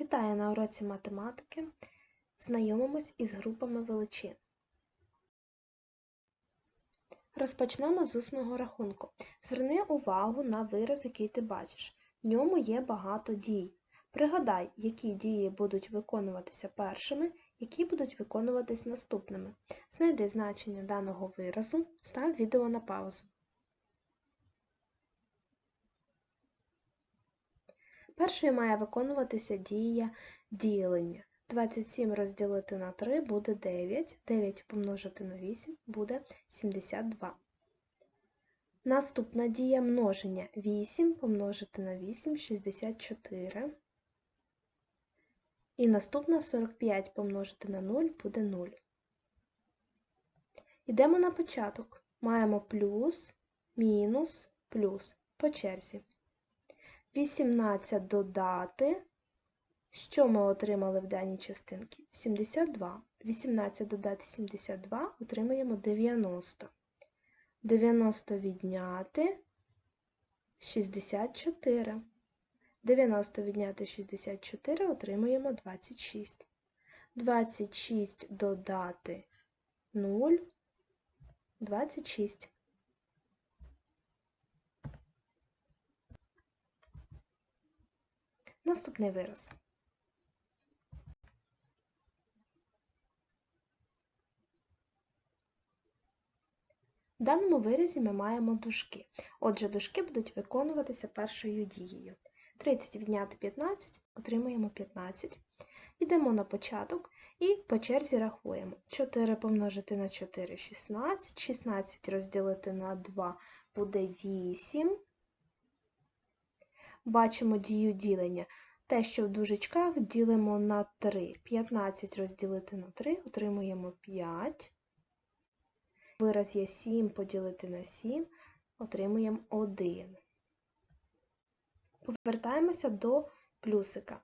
Вітаю на уроці математики. Знайомимось із групами величин. Розпочнемо з усного рахунку. Зверни увагу на вираз, який ти бачиш. В ньому є багато дій. Пригадай, які дії будуть виконуватися першими, які будуть виконуватись наступними. Знайди значення даного виразу, став відео на паузу. Першою має виконуватися дія ділення. 27 розділити на 3 буде 9, 9 помножити на 8 буде 72. Наступна дія множення 8 помножити на 8 64. І наступна 45 помножити на 0 буде 0. Йдемо на початок. Маємо плюс, мінус, плюс по черзі. 18 додати. Що ми отримали в даній частинці? 72. 18 додати 72 отримаємо 90. 90 відняти 64. 90 відняти 64 отримуємо 26. 26 додати 0 26. Наступний вираз. В даному виразі ми маємо дужки. Отже, дужки будуть виконуватися першою дією. 30 відняти 15, отримуємо 15. Йдемо на початок і по черзі рахуємо. 4 помножити на 4 16, 16 розділити на 2 буде 8. Бачимо дію ділення. Те, що в дужечках ділимо на 3. 15 розділити на 3, отримуємо 5. Вираз є 7 поділити на 7, отримуємо 1. Повертаємося до плюсика.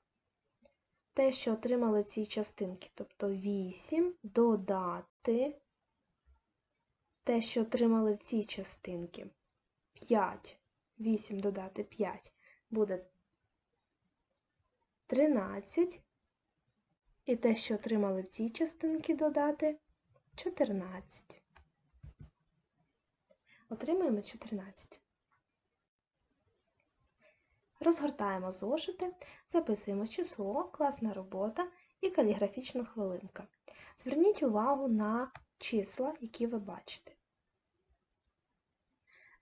Те, що отримали ці частинки, тобто 8 додати те, що отримали в цій частинки 5, 8 додати 5 буде 13. І те, що отримали в цій частинці додати 14. Отримуємо 14. Розгортаємо зошити, записуємо число, класна робота і каліграфічна хвилинка. Зверніть увагу на числа, які ви бачите.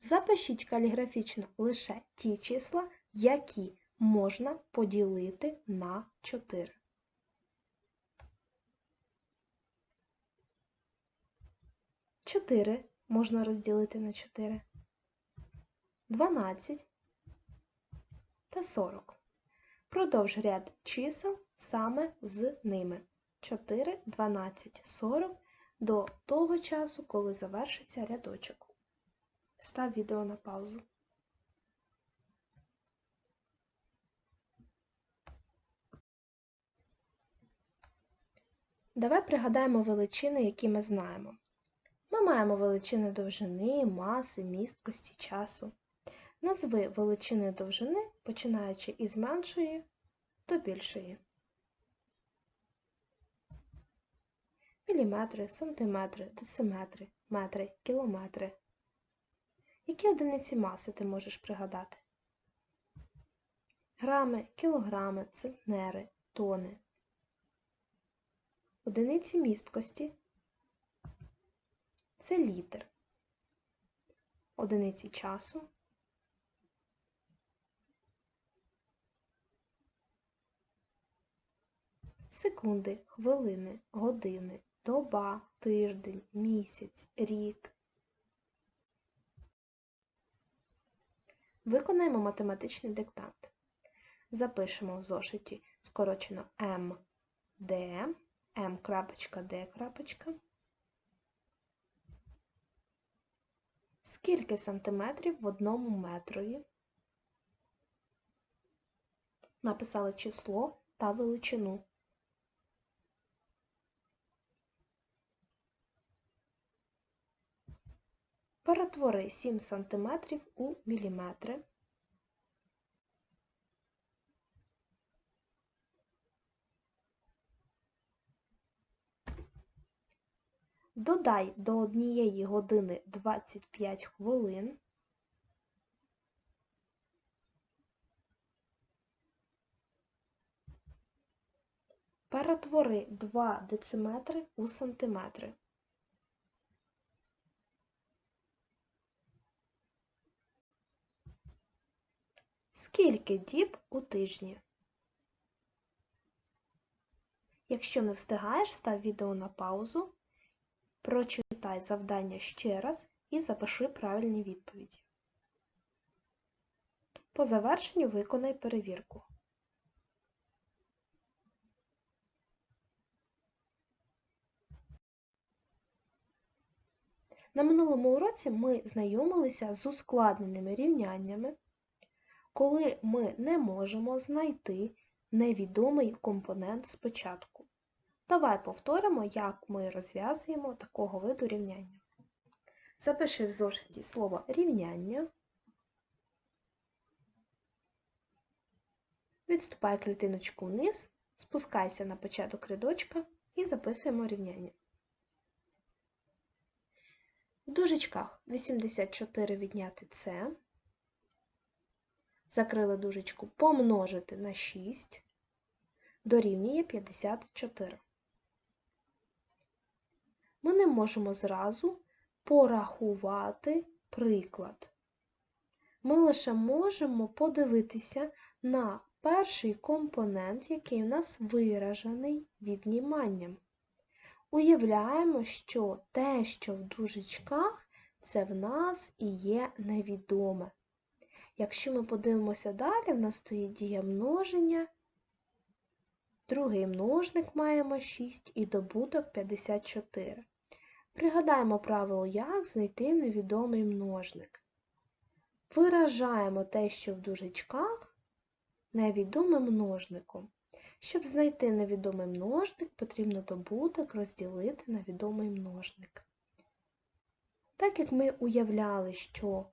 Запишіть каліграфічно лише ті числа, які можна поділити на 4. Чотири можна розділити на 4, 12 та 40. Продовж ряд чисел саме з ними 4, 12, 40 до того часу, коли завершиться рядочок. Став відео на паузу. Давай пригадаємо величини, які ми знаємо. Ми маємо величини довжини, маси, місткості, часу. Назви величини довжини, починаючи із меншої до більшої. Міліметри, сантиметри, дециметри, метри, кілометри. Які одиниці маси ти можеш пригадати? Грами, кілограми, центнери, тони. Одиниці місткості це літр. Одиниці часу. Секунди, хвилини, години, доба, тиждень, місяць, рік. Виконаємо математичний диктант. Запишемо в зошиті скорочено МД, М.Д. Скільки сантиметрів в одному метрові? Написали число та величину. Перетвори 7 сантиметрів у міліметри. Додай до 1 години 25 хвилин. Перетвори 2 дециметри у сантиметри. Скільки діб у тижні? Якщо не встигаєш, став відео на паузу, прочитай завдання ще раз і запиши правильні відповіді. По завершенню виконай перевірку. На минулому уроці ми знайомилися з ускладненими рівняннями, коли ми не можемо знайти невідомий компонент спочатку. Давай повторимо, як ми розв'язуємо такого виду рівняння. Запиши в зошиті слово рівняння. Відступай клітиночку вниз, спускайся на початок рядочка і записуємо рівняння. В дужечках 84 відняти це. Закрили дужечку помножити на 6 дорівнює 54. Ми не можемо зразу порахувати приклад. Ми лише можемо подивитися на перший компонент, який у нас виражений відніманням. Уявляємо, що те, що в дужечках, це в нас і є невідоме. Якщо ми подивимося далі, в нас стоїть дія множення, другий множник маємо 6 і добуток 54. Пригадаємо правило, як знайти невідомий множник. Виражаємо те, що в дужечках, невідомим множником. Щоб знайти невідомий множник, потрібно добуток розділити на відомий множник. Так як ми уявляли, що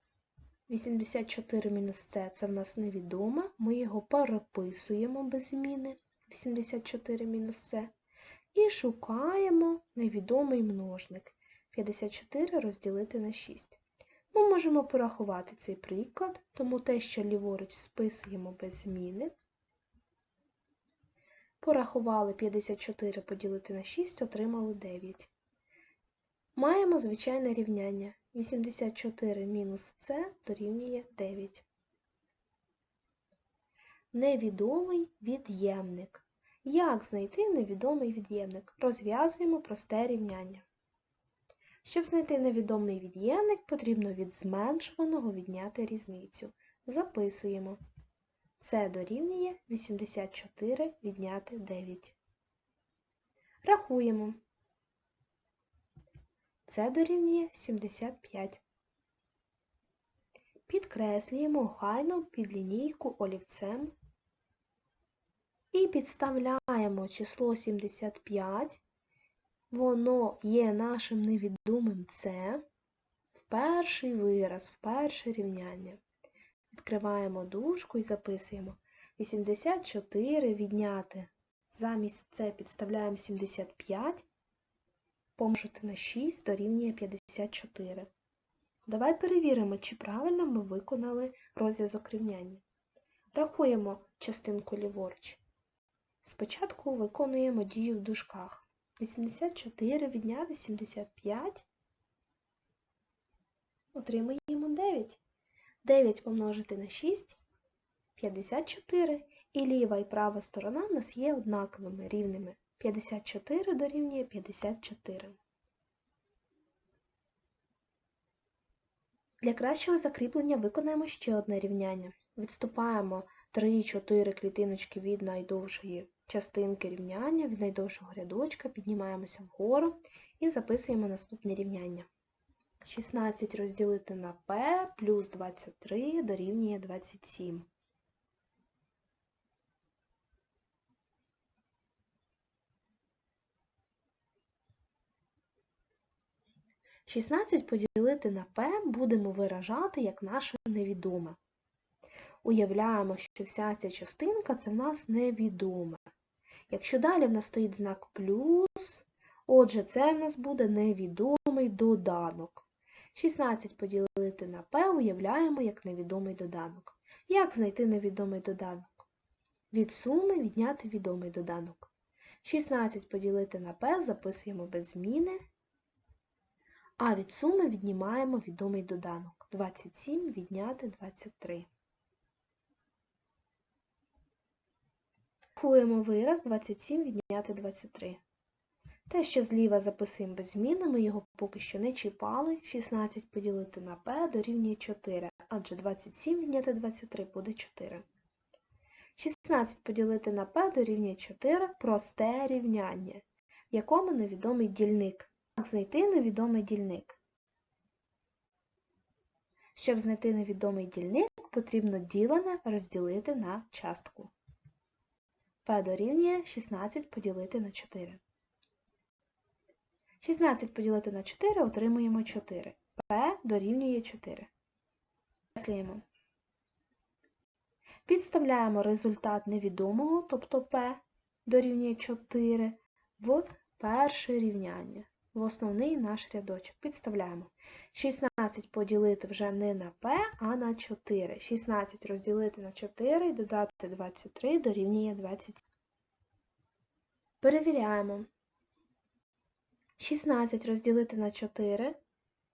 84 мінус С це в нас невідоме, ми його переписуємо без зміни 84 мінус С і шукаємо невідомий множник 54 розділити на 6. Ми можемо порахувати цей приклад, тому те, що ліворуч списуємо без зміни. Порахували 54 поділити на 6, отримали 9. Маємо звичайне рівняння. 84 мінус С дорівнює 9. Невідомий від'ємник. Як знайти невідомий від'ємник? Розв'язуємо просте рівняння. Щоб знайти невідомий від'ємник, потрібно від зменшуваного відняти різницю. Записуємо. Це дорівнює 84 відняти 9. Рахуємо. Це дорівнює 75. Підкреслюємо охайно під лінійку олівцем і підставляємо число 75. Воно є нашим невідомим С в перший вираз, в перше рівняння. Відкриваємо дужку і записуємо 84 відняти. Замість С підставляємо 75 помножити на 6 дорівнює 54. Давай перевіримо, чи правильно ми виконали розв'язок рівняння. Рахуємо частинку ліворуч. Спочатку виконуємо дію в дужках. 84 відняти 75. Отримаємо 9. 9 помножити на 6 54. І ліва і права сторона в нас є однаковими рівними. 54 дорівнює 54. Для кращого закріплення виконаємо ще одне рівняння. Відступаємо 3-4 клітиночки від найдовшої частинки рівняння, від найдовшого рядочка, піднімаємося вгору і записуємо наступне рівняння. 16 розділити на p плюс 23 дорівнює 27. 16 поділити на p будемо виражати як наше невідоме. Уявляємо, що вся ця частинка це в нас невідоме. Якщо далі в нас стоїть знак плюс, Отже, це в нас буде невідомий доданок. 16 поділити на p уявляємо як невідомий доданок. Як знайти невідомий доданок? Від суми відняти відомий доданок. 16 поділити на p записуємо без зміни, а від суми віднімаємо відомий доданок. 27 відняти 23. Рахуємо вираз 27 відняти 23. Те, що зліва записуємо без зміни, ми його поки що не чіпали. 16 поділити на p дорівнює 4, адже 27 відняти 23 буде 4. 16 поділити на p дорівнює 4 просте рівняння, в якому невідомий дільник. Як знайти невідомий дільник? Щоб знайти невідомий дільник, потрібно ділене розділити на частку. P дорівнює 16 поділити на 4. 16 поділити на 4 отримуємо 4. p дорівнює 4. Підкреслюємо. Підставляємо результат невідомого, тобто p дорівнює 4, в перше рівняння, в основний наш рядочок. Підставляємо. 16 поділити вже не на p, а на 4. 16 розділити на 4 і додати 23 дорівнює 20. Перевіряємо. 16 розділити на 4,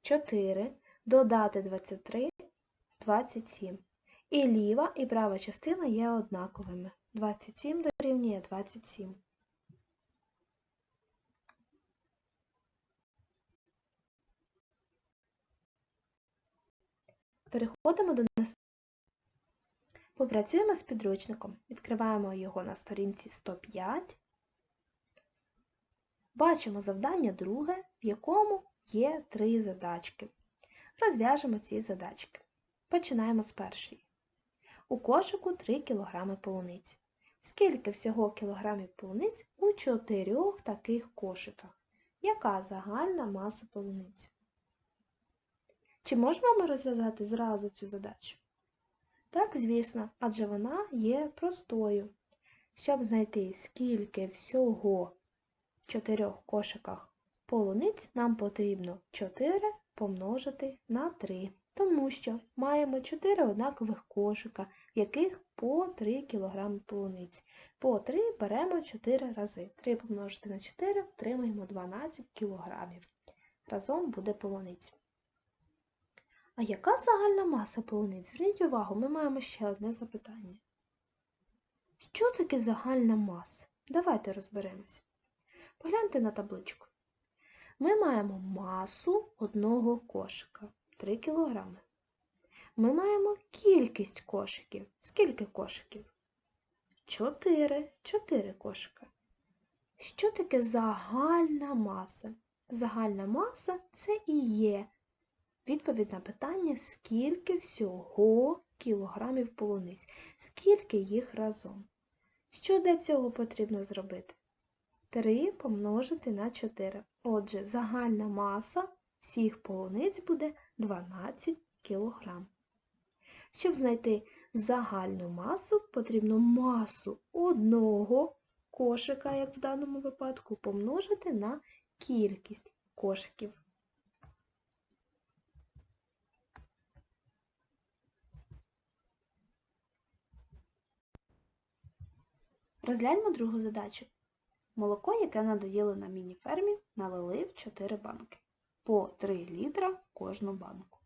4, додати 23, 27. І ліва, і права частина є однаковими. 27 дорівнює 27. Переходимо до наступного. Попрацюємо з підручником. Відкриваємо його на сторінці 105. Бачимо завдання друге, в якому є три задачки. Розв'яжемо ці задачки. Починаємо з першої. У кошику 3 кг полуниць. Скільки всього кілограмів полуниць у чотирьох таких кошиках? Яка загальна маса полуниць? Чи можемо ми розв'язати зразу цю задачу? Так, звісно, адже вона є простою. Щоб знайти, скільки всього в чотирьох кошиках полуниць, нам потрібно 4 помножити на 3 тому що маємо 4 однакових кошика, в яких по 3 кг полуниць. По 3 беремо 4 рази. 3 помножити на 4 отримаємо 12 кг. Разом буде полуниць. А яка загальна маса полуниць? Зверніть увагу, ми маємо ще одне запитання. Що таке загальна маса? Давайте розберемося. Погляньте на табличку. Ми маємо масу одного кошика. 3 кілограми. Ми маємо кількість кошиків. Скільки кошиків? 4. 4 кошика. Що таке загальна маса? Загальна маса це і є відповідь на питання, скільки всього кілограмів полуниць, скільки їх разом. Що для цього потрібно зробити? 3 помножити на 4. Отже, загальна маса всіх полуниць буде 12 кг. Щоб знайти загальну масу, потрібно масу одного кошика, як в даному випадку, помножити на кількість кошиків. Розгляньмо другу задачу. Молоко, яке надоїли на міні-фермі, налили в 4 банки по 3 літра в кожну банку.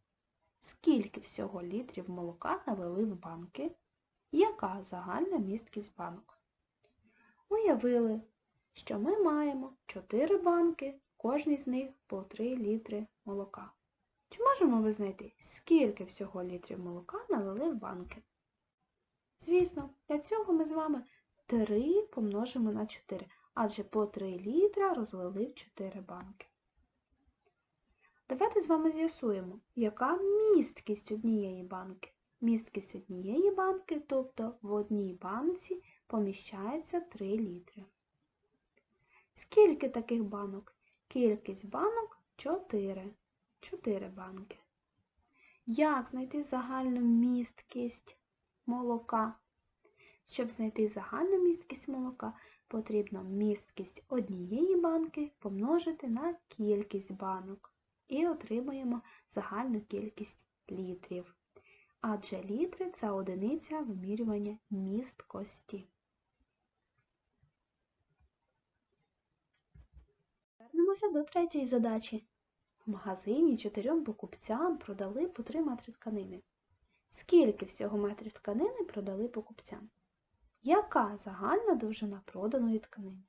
Скільки всього літрів молока налили в банки? Яка загальна місткість банок? Уявили, що ми маємо 4 банки, кожній з них по 3 літри молока. Чи можемо ви знайти, скільки всього літрів молока налили в банки? Звісно, для цього ми з вами 3 помножимо на 4, адже по 3 літра розлили в 4 банки. Давайте з вами з'ясуємо, яка місткість однієї банки. Місткість однієї банки, тобто в одній банці поміщається 3 літри. Скільки таких банок? Кількість банок 4. 4 банки. Як знайти загальну місткість молока? Щоб знайти загальну місткість молока, потрібно місткість однієї банки помножити на кількість банок і отримаємо загальну кількість літрів. Адже літри це одиниця вимірювання місткості. Вернемося до третьої задачі. В магазині чотирьом покупцям продали по три метри тканини. Скільки всього метрів тканини продали покупцям? Яка загальна довжина проданої тканини?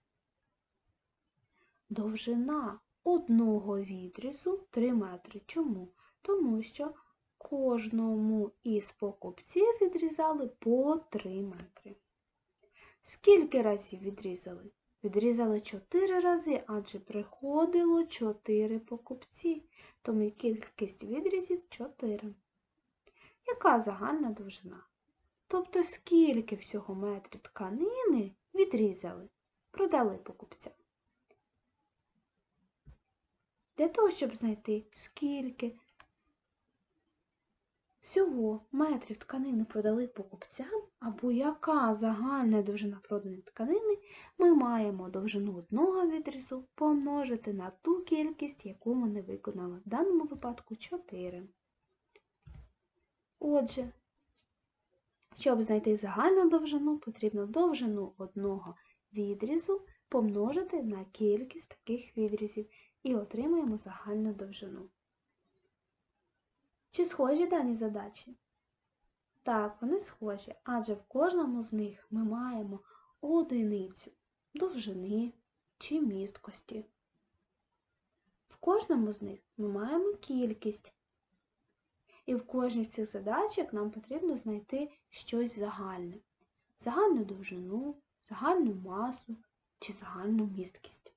Довжина одного відрізу 3 метри. Чому? Тому що кожному із покупців відрізали по 3 метри. Скільки разів відрізали? Відрізали 4 рази, адже приходило 4 покупці, тому кількість відрізів 4. Яка загальна довжина? Тобто скільки всього метрів тканини відрізали, продали покупцям. Для того, щоб знайти, скільки всього метрів тканини продали покупцям, або яка загальна довжина проданої тканини, ми маємо довжину одного відрізу помножити на ту кількість, яку ми не виконали. В даному випадку 4. Отже, щоб знайти загальну довжину, потрібно довжину одного відрізу помножити на кількість таких відрізів і отримаємо загальну довжину. Чи схожі дані задачі? Так, вони схожі, адже в кожному з них ми маємо одиницю довжини чи місткості. В кожному з них ми маємо кількість. І в кожній з цих задачок нам потрібно знайти щось загальне. Загальну довжину, загальну масу чи загальну місткість.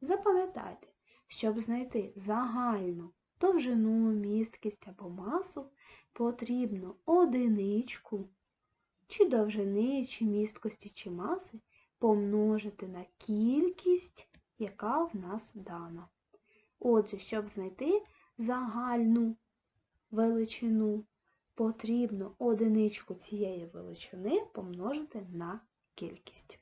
Запам'ятайте, щоб знайти загальну довжину, місткість або масу, потрібно одиничку чи довжини, чи місткості, чи маси помножити на кількість, яка в нас дана. Отже, щоб знайти загальну величину, потрібно одиничку цієї величини помножити на кількість.